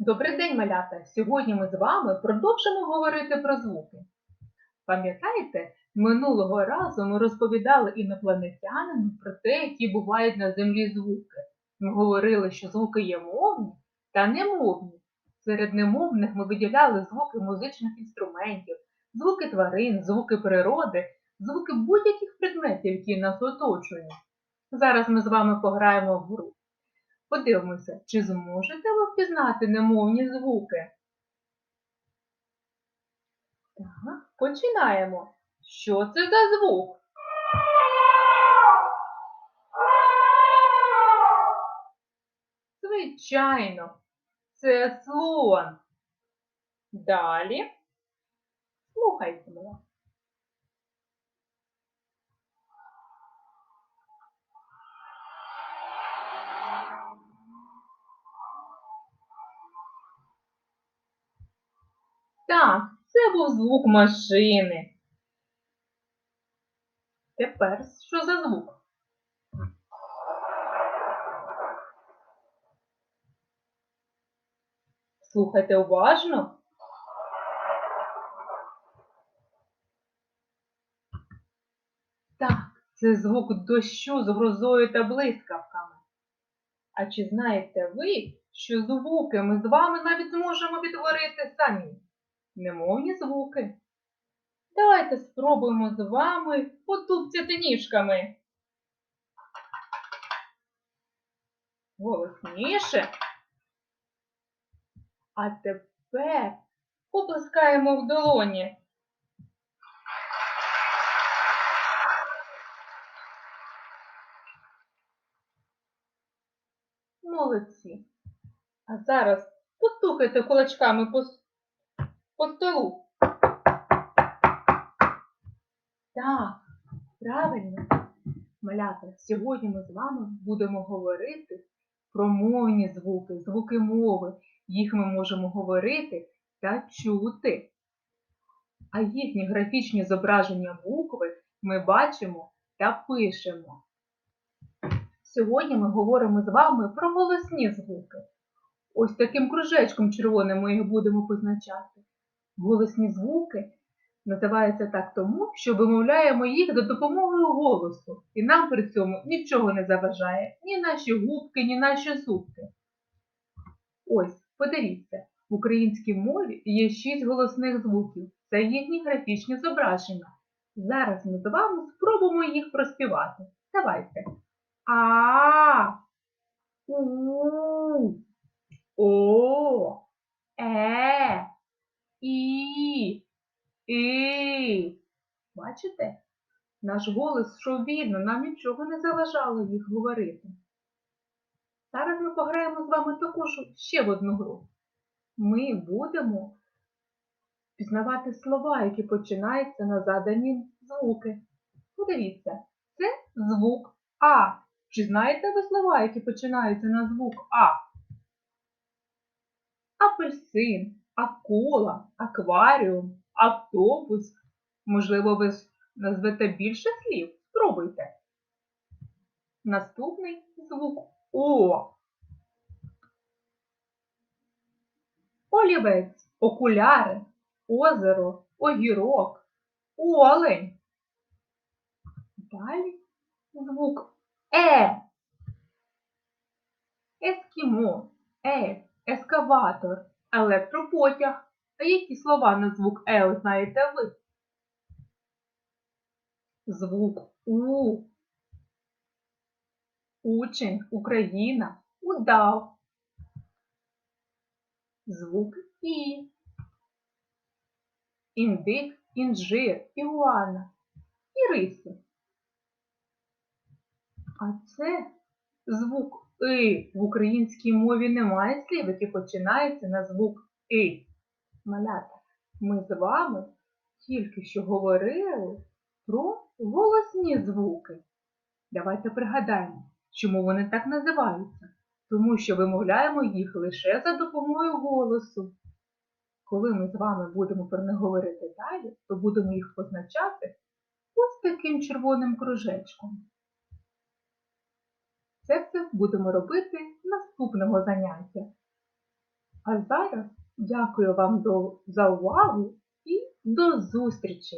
Добрий день, малята! Сьогодні ми з вами продовжимо говорити про звуки. Пам'ятаєте, минулого разу ми розповідали інопланетянам про те, які бувають на землі звуки. Ми говорили, що звуки є мовні та немовні. Серед немовних ми виділяли звуки музичних інструментів, звуки тварин, звуки природи, звуки будь-яких предметів, які нас оточують. Зараз ми з вами пограємо в гру. Подивимося, чи зможете ви впізнати немовні звуки? Так, починаємо. Що це за звук? Звичайно, це слон. Далі. Слухайте мене. Так, це був звук машини. Тепер що за звук? Слухайте уважно. Так, це звук дощу з грозою та блискавками. А чи знаєте ви, що звуки ми з вами навіть зможемо відтворити самі? Немовні звуки. Давайте спробуємо з вами потупцяти ніжками. Голосніше. А тепер поплескаємо в долоні. Молодці. А зараз постукайте кулачками по, с- по столу. Так, правильно. Малята, сьогодні ми з вами будемо говорити про мовні звуки, звуки мови. Їх ми можемо говорити та чути. А їхні графічні зображення букви ми бачимо та пишемо. Сьогодні ми говоримо з вами про голосні звуки. Ось таким кружечком червоним ми їх будемо позначати. Голосні звуки називаються так тому, що вимовляємо їх за допомогою голосу, і нам при цьому нічого не заважає ні наші губки, ні наші зубки. Ось, подивіться, в українській мові є шість голосних звуків. Це їхні графічні зображення. Зараз ми з вами спробуємо їх проспівати. Давайте. А, У, О, Е, І. Бачите? Наш голос йшов вільно, нам нічого не заважало їх говорити. Зараз ми пограємо з вами також ще в одну гру. Ми будемо пізнавати слова, які починаються на задані звуки. Подивіться, це звук А. Чи знаєте ви слова, які починаються на звук А? Апельсин, акула, акваріум, автобус. Можливо, ви назвете більше слів? Спробуйте. Наступний звук О. Олівець, окуляри, озеро, огірок, олень. Далі звук Е. Ескімо, Е, ескаватор, електропотяг. А які слова на звук Е знаєте ви? Звук У. Учень, Україна, удав. Звук І. Індик, інжир, ігуана, іриси. А це звук И. В українській мові немає слів, які починаються на звук И. Малята, ми з вами тільки що говорили про голосні звуки. Давайте пригадаємо, чому вони так називаються. Тому що вимовляємо їх лише за допомогою голосу. Коли ми з вами будемо про них говорити далі, то будемо їх позначати ось таким червоним кружечком. Це все будемо робити наступного заняття. А зараз дякую вам до- за увагу і до зустрічі!